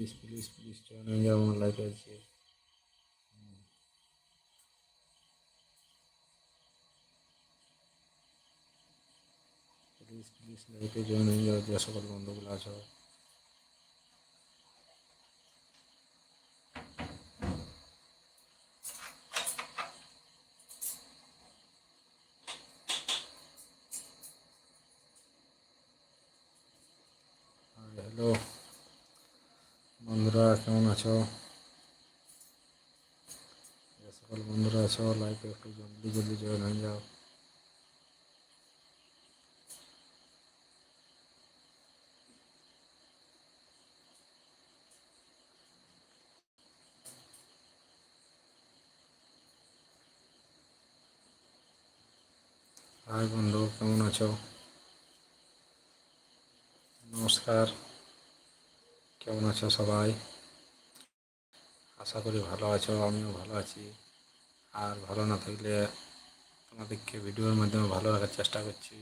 Please please please join হয়ে যাও আমার লাইফে আছে প্লিজ প্লিজ লাইফে জয়েন হয়ে যাও যে সকল বন্ধুগুলো আছো হ্যালো বন্ধুরা, কেমন আছো? সকল বন্ধুরা আছো লাইফে একটু জলদি জলদি জয়েন হয়ে যাও হাই বন্ধু, কেমন আছো? নমস্কার। কেমন আছো সবাই? আশা করি ভালো আছো, আমিও ভালো আছি। আর ভালো না থাকলে তোমাদেরকে ভিডিওর মাধ্যমে ভালো রাখার চেষ্টা করছি।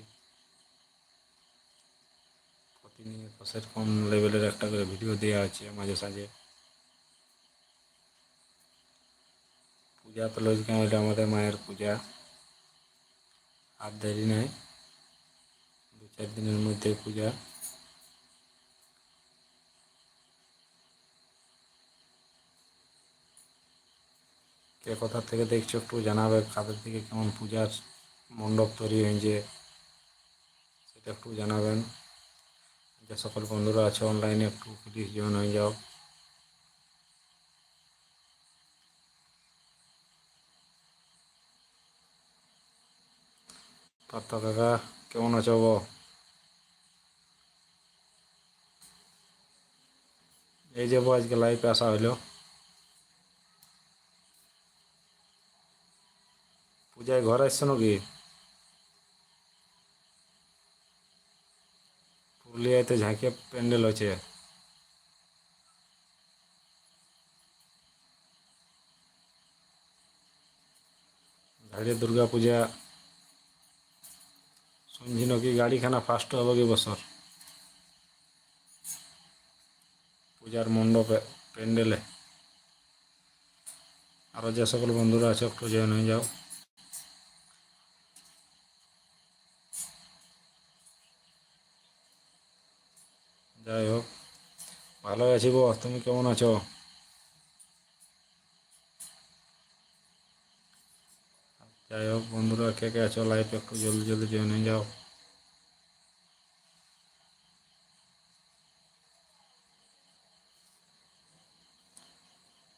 প্রতিনিয়ত সেরকম লেভেলের একটা করে ভিডিও দেওয়া আছে মাঝে সাঝে। পূজা তো লজগাঁ এটা আমাদের মায়ের পূজা। আর দেরি নাই। দু চার দিনের মধ্যে পূজা। কে কোথা থেকে দেখছ একটু জানাবে, কাদের থেকে কেমন পূজার মণ্ডপ তৈরি হয়েছে, সেটা একটু জানাবেন। যে সকল বন্ধুরা আছে অনলাইনে একটু প্লিজ জয়েন হয়ে যাও। পাত্তা কাকা, কেমন আছো গো? এই যে আজকে লাইভে আসা হইল পূজায় ঘর আসছো নাকি? পুরুলিয়াতে ঝাঁকে প্যান্ডেল আছে ঝাড়ে দুর্গা পূজা। শুনছি নাকি গাড়িখানা ফার্স্ট হবে কি বছর? পূজার মণ্ডপে, প্যান্ডেলে। আরও যে সকল বন্ধুরা আছে, একটু জয়েন হয়ে যাও। যাই হোক, ভালো আছি গো তুমি কেমন আছো? যাই হোক, বন্ধুরা, কে কে আছো লাইফে একটু জলদি জলদি হয়ে যাও।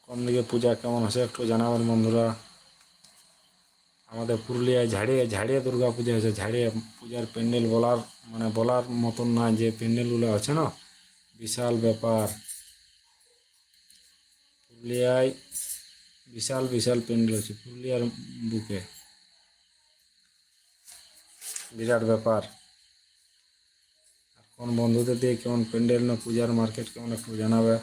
কোন দিকে পূজা কেমন আছে একটু জানাবেন বন্ধুরা। আমাদের পুরুলিয়ায় ঝাড়িয়ে ঝাড়িয়ে দুর্গা পূজা আছে ঝাড়িয়ে পূজার প্যান্ডেল বলার মানে বলার মতন না, যে প্যান্ডেলগুলো আছে না বিশাল ব্যাপার। পুরুলিয়ায় বিশাল বিশাল প্যান্ডেল আছে পুরুলিয়ার বুকে। বিরাট ব্যাপার। আর কোন বন্ধুদের দিয়ে কেমন প্যান্ডেল না পূজার মার্কেট কেমন একটু জানাবে।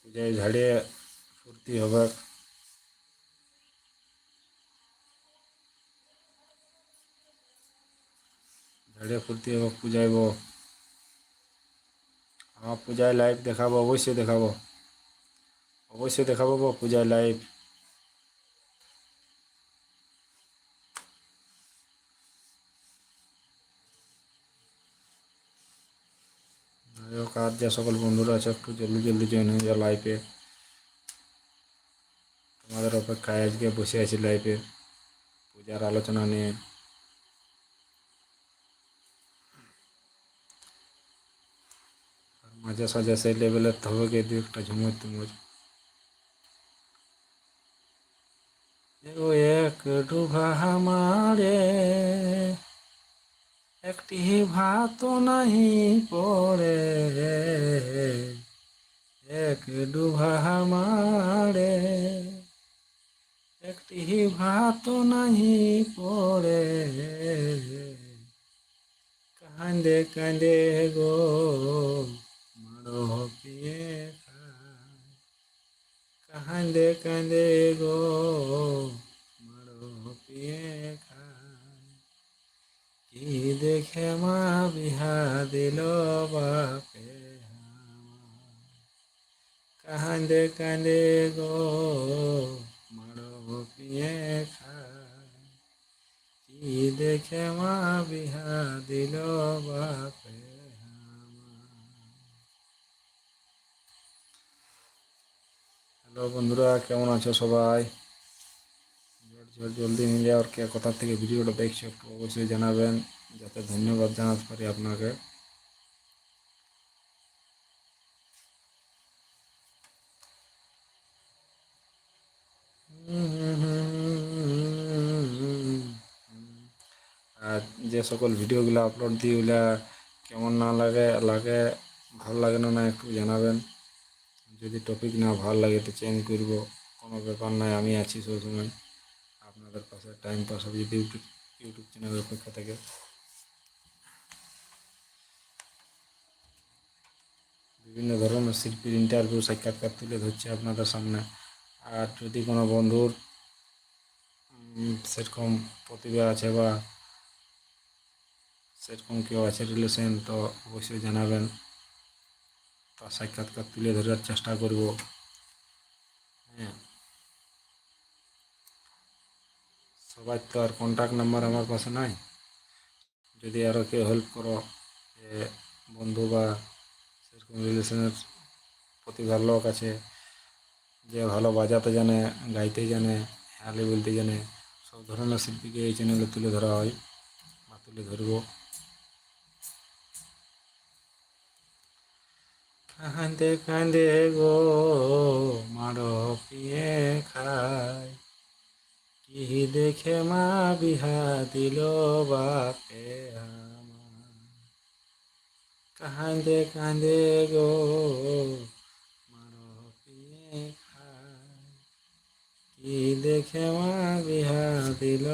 পূজায় ঝাড়িয়ে ফুর্তি হবে। ঝাড়িয়ে ফুর্তি হবে পূজাইব আমার পূজায় লাইভ দেখাবো অবশ্যই দেখাবো অবশ্যই দেখাবো গো পূজায় লাইভ যাই হোক আর যে সকল বন্ধুরা আছে একটু জলদি জলদি জয়েন হয়ে যাও লাইভে তোমাদের অপেক্ষায় আজকে বসে আছি লাইভে পূজার আলোচনা নিয়ে আর মাঝে সাঝে সেই লেভেলের হবে কি দু একটা ঝুমুর তুমুর এগো এক ডুবা আমারে একটি ভাত নাহি পড়ে এক ডুবা আমারে একটি ভাত নাহি পড়ে কান্দে কান্দে গো খায় কান্দে গো মারো পিয়ে কি দেখে মা বিহা দিল বাপে কান্দে কান্দে গো মারো পিয়ে খায় কি দেখে মা বিহা দিল বাপে হ্যালো বন্ধুরা, কেমন আছো সবাই? জলদি নিয়ে যাওয়ার কে কোথা থেকে ভিডিওটা দেখছ একটু অবশ্যই জানাবেন, যাতে ধন্যবাদ জানাতে পারি আপনাকে। আর যে সকল ভিডিওগুলো আপলোড দিই ওগুলা কেমন না লাগে লাগে, ভালো লাগে না না একটু জানাবেন। যদি টপিক না ভালো লাগে তো চেঞ্জ করব, কোনো ব্যাপার নয়, আমি আছি সবসময়। আপনাদের পাশে টাইম পাস হবে যদি ইউটিউব ইউটিউব চ্যানেলের পক্ষ থেকে। বিভিন্ন ধরনের শিল্পীর ইন্টারভিউ সাক্ষাৎকার তুলে ধরছে আপনাদের সামনে। আর যদি কোনো বন্ধুর সেরকম প্রতিভা আছে বা সেরকম কেউ আছে রিলেশন তো অবশ্যই জানাবেন। তার সাক্ষাৎকার তুলে ধরার চেষ্টা করব। হ্যাঁ। সবার তো আর কন্ট্যাক্ট নাম্বার আমার পাশে নাই। যদি আরও কেউ হেল্প করো বন্ধু বা সেরকম রিলেশনের প্রতিভার লোক আছে, যে ভালো বাজাতে জানে, গাইতে জানে হ্যালি বলতে জানে, সব ধরনের শিল্পীকে এই চ্যানেলে তুলে ধরা হয় বা তুলে ধরবো। কান্দে কান্দে গো মারো পিয়ে খায়। কি দেখে মা বিহা দিল বাপে কান্দে কান্দে গো মারো পিয়ে খায়। কি দেখে মা বিহা দিল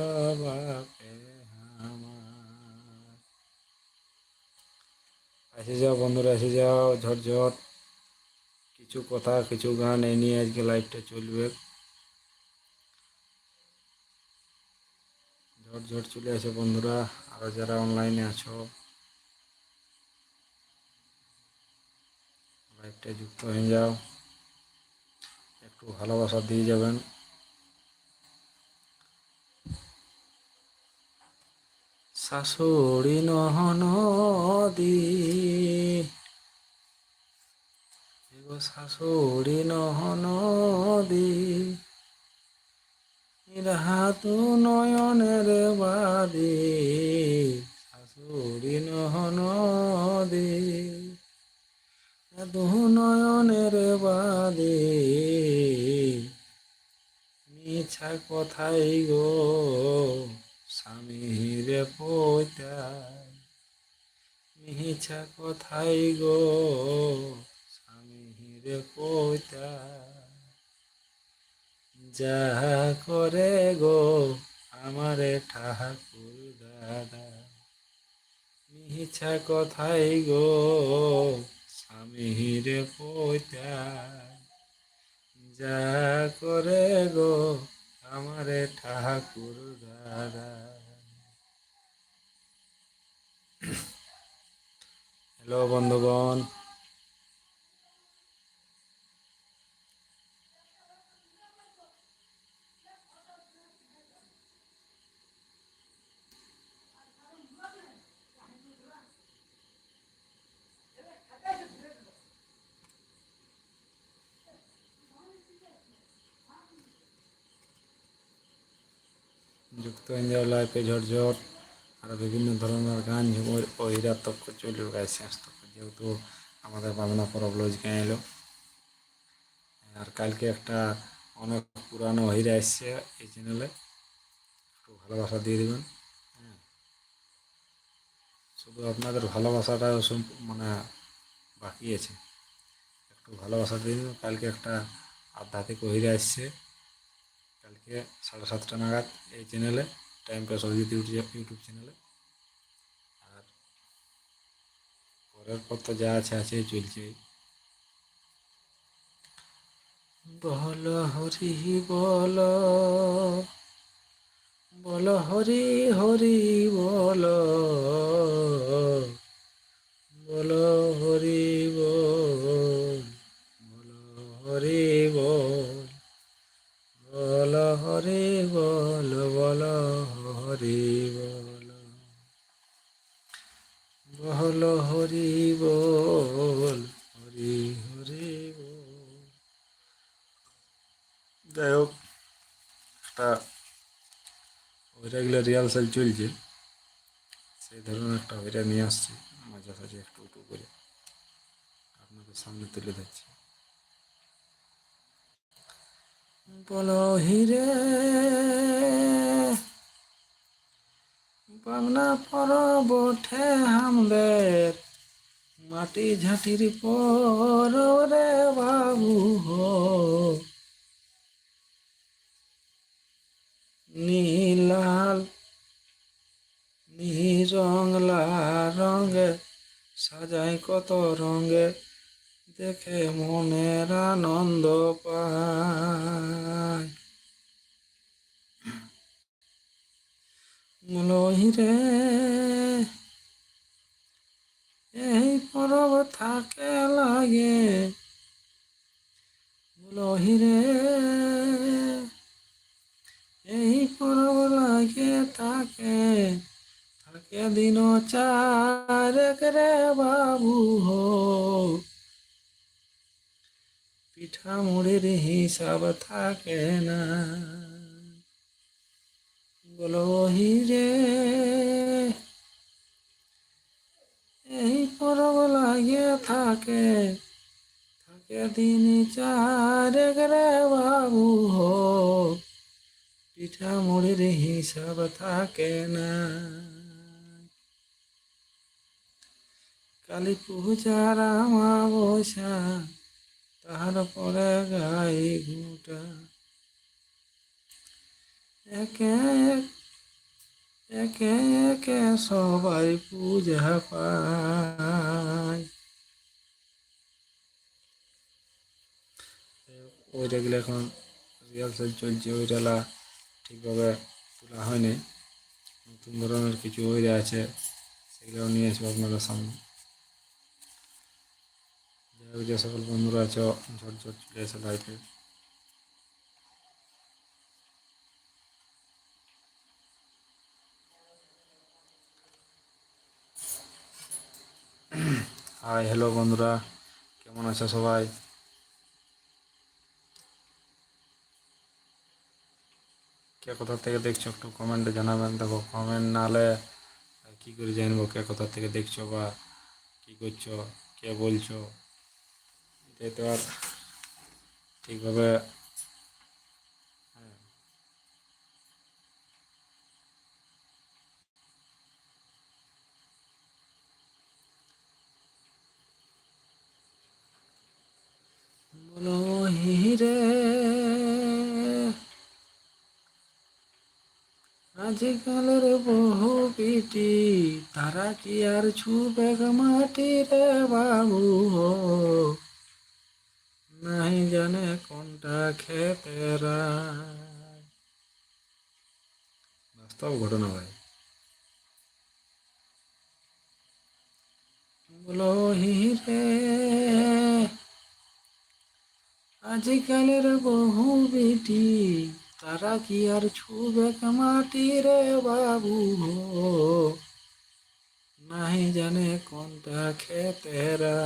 বাপে আমার এসে যাও বন্ধুরা এসে যাও ঝটঝট কিছু কথা কিছু গান এই নিয়ে আজকে লাইভটা চলবে ঝট ঝট চলে আসে বন্ধুরা আরও যারা অনলাইনে আছো লাইভটা যুক্ত হয়ে যাও একটু ভালোবাসা দিয়ে যাবেন শাশুড়ি নহনদি এগো শাশুড়ি নহনদি রাহাতু নয়নের বাদে। শাশুড়ি নহনদি দু। নয়নের বাদে। মিছা কথাই গো। স্বামীর পৈতায় মিছা কথাই গো স্বামীর পৈতায় যা করে গো আমারে ঠাকুর দাদা। মিছা কথাই গো স্বামীর পৈতায় যা করে গো আমারে ঠাকুর দাদা। হ্যালো বন্ধুগণ। যুক্ত যাও লাইফে ঝটঝট আর বিভিন্ন ধরনের গান ঝুমুর অহিরাতক চলবে গাইছে আসতে যেহেতু আমাদের বাংলা পরব লজকে এলো। আর কালকে একটা অনেক পুরানো অহিরা এসছে এই চ্যানেলে একটু ভালোবাসা দিয়ে দেবেন হ্যাঁ। শুধু আপনাদের ভালোবাসাটা মানে বাকি আছে। একটু ভালোবাসা দিয়ে দেবেন, কালকে একটা আধ্যাত্মিক অহিরা এসছে। কালকে সাড়ে সাতটা নাগাদ এই চ্যানেলে টাইম পাস ইউটিউব ইউটিউব চ্যানেলে আর পরের পর তো যা আছে আছে, চলছে। বল হরি বল বল হরি হরি বল বল হরি বল, হরি বল। বল, হরি বল, হরি হরি বল। যাই হোক, একটা ওইটাগুলো রিহার্সাল চলছে। সেই ধরনের একটা ওইটা নিয়ে আসছি। মাঝে সাঝে একটু একটু করে আপনাদের সামনে তুলে ধরছি। বলো, হিরে, বাংলা পরব ওঠে হামদের মাটি ঝাঁটির পর রে বাবু হো। নীলাল নিরংলা রঙে সাজাই কত রঙে। দেখে মনের আনন্দ পায়। মলহিরে এই পরব থাকে লাগে। মলহিরে এই পরব লাগে থাকে। থাকে দিন চারেক রে বাবু হো পিঠা মুড়ির হিসাব থাকে না। বলো হিরে এই পরব লাগে থাকে। থাকে দিন চারেক রে বাবু হো পিঠা মুড়ির হিসাব থাকে না। কালী পূজার আমাবসা তাহার পরে গাই ঘুটা একে একে একে সবাই পূজা পায়। ওইটাগুলো এখন রিহার্সাল চলছে ওইটালা ঠিকভাবে তোলা হয়নি। নতুন ধরনের কিছু ওইরা আছে সেগুলো নিয়ে আসব আপনাদের সামনে। যে সকল বন্ধুরা আছে? ঝটঝট চলে এসে লাইফে হাই হ্যালো বন্ধুরা, কেমন আছে সবাই? কে কোথা থেকে দেখছ একটু কমেন্টে জানাবেন। দেখো কমেন্ট নালে কী করে জানব কে কোথা থেকে দেখছ বা কী করছ, কে বলছো? এটাই তো আর ঠিকভাবে আজকালের বহু পিটি তারা কি আর ছুবে মাটি রে বাবু হো নাই জানে কোনটা খেতেরা বাস্তব ঘটনা ভাই। বলো হিরে আজকালের বহু বেটি তারা কি আর ছুবে মাটি রে বাবু? হো নাই জানে কোনটা খেতেরা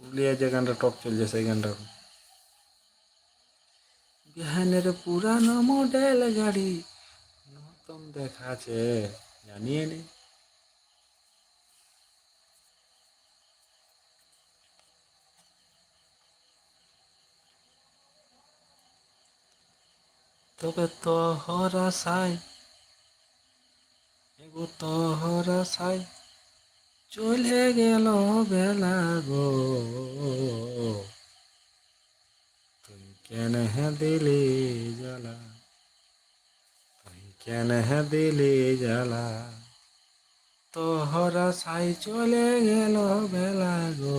পুরুলিয়ায় যে গানটা টপ চলছে সেই গানটা। বিহানের পুরানো মডেল গাড়ি নতুন দেখাচ্ছে, জানিয়ে নি। তবে তোহরা সাই এগো তোহরা সাই চলে গেল বেলা গো। তুই কেন হ্যাঁ দিলে জ্বালা? তুই কেন হ্যাঁ দিলে জ্বালা? তোহরা সাই চলে গেল বেলা গো।